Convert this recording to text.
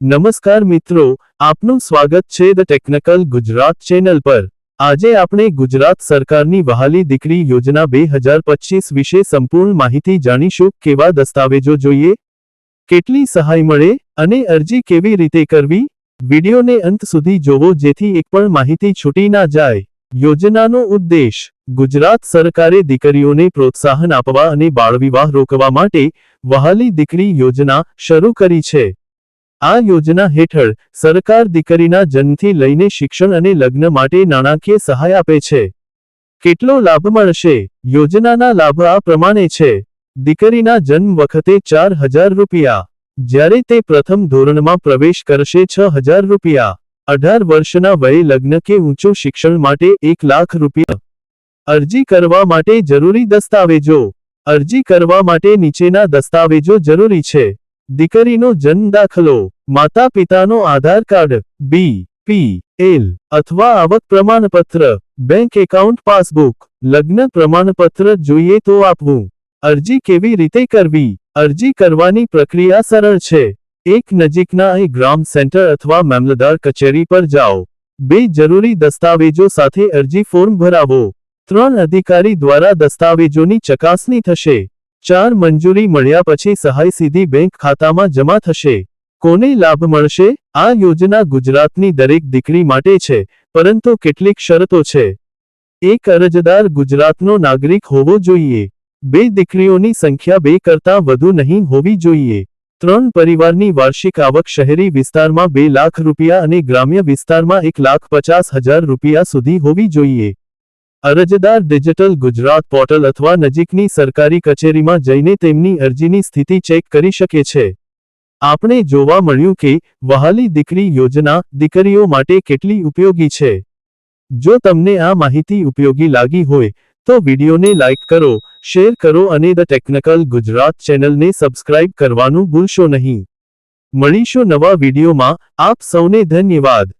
નમસ્કાર મિત્રો, આપનું સ્વાગત છે ધ ટેકનિકલ ગુજરાત ચેનલ પર. આજે આપણે ગુજરાત સરકારની વહાલી દીકરી યોજના બે હજાર પચીસ વિશે સંપૂર્ણ માહિતી જાણીશું, કેવા દસ્તાવેજો જોઈએ, કેટલી સહાય મળે, અને અરજી કેવી રીતે કરવી? વિડિયોને અંત સુધી જોવો જેથી એક પણ માહિતી છૂટી ના જાય. યોજનાનો ઉદ્દેશ, ગુજરાત સરકારે દીકરીઓને પ્રોત્સાહન આપવા અને બાળવિવાહ રોકવા માટે વહાલી દીકરી યોજના શરૂ કરી છે. આ યોજના હેઠળ સરકાર દીકરીના જન્મથી લઈને શિક્ષણ અને લગ્ન માટે નાણાકીય સહાય આપે છે. કેટલો લાભ મળશે? યોજનાના લાભ આ પ્રમાણે છે. દીકરીના જન્મ વખતે ચાર હજાર રૂપિયા. જ્યારે તે પ્રથમ ધોરણમાં પ્રવેશ કરશે છ હજાર રૂપિયા. અઢાર વર્ષના વયે લગ્ન કે ઊંચું શિક્ષણ માટે એક લાખ રૂપિયા. અરજી કરવા માટે જરૂરી દસ્તાવેજો. અરજી કરવા માટે નીચેના દસ્તાવેજો જરૂરી છે. દીકરીનો જન્મ દાખલો. માતા પિતાનો આધાર કાર્ડ. બી પી એલ અથવા આવક પ્રમાણપત્ર. બેંક એકાઉન્ટ પાસબુક લગ્ન પ્રમાણપત્ર જોઈએ તો આપવું. અરજી કેવી રીતે કરવી? અરજી કરવાની પ્રક્રિયા સરળ છે. એક નજીકના એ ગ્રામ સેન્ટર અથવા મામલતદાર કચેરી પર જાઓ. બે જરૂરી દસ્તાવેજો સાથે અરજી ફોર્મ ભરાવો. ત્રણ અધિકારી દ્વારા દસ્તાવેજોની ચકાસણી થશે. ચાર મંજૂરી મળ્યા પછી સહાય સીધી બેંક ખાતામાં જમા થશે. કોને લાભ મળશે? આ યોજના ગુજરાતની દરેક દીકરી માટે છે, પરંતુ કેટલીક શરતો છે. એક, અરજદાર ગુજરાતનો નાગરિક હોવો જોઈએ. બે, દીકરીઓની સંખ્યા બે કરતાં વધુ નહીં હોવી જોઈએ. ત્રણ, પરિવારની વાર્ષિક આવક શહેરી વિસ્તારમાં બે લાખ રૂપિયા અને ગ્રામ્ય વિસ્તારમાં એક લાખ પચાસ હજાર રૂપિયા સુધી હોવી જોઈએ. અરજદાર ડિજિટલ ગુજરાત પોર્ટલ અથવા નજીકની સરકારી કચેરીમાં જઈને તેમની અરજીની સ્થિતિ ચેક કરી શકે છે. આપણે જોવા મળ્યું કે વહાલી દીકરી યોજના દીકરીઓ માટે કેટલી ઉપયોગી છે. જો તમને આ માહિતી ઉપયોગી લાગી હોય, તો વિડીયોને લાઇક કરો, શેર કરો અને ધ ટેકનિકલ ગુજરાત ચેનલને સબસ્ક્રાઇબ કરવાનું ભૂલશો નહીં. મળીશું નવા વિડીયોમાં. આપ સૌને ધન્યવાદ.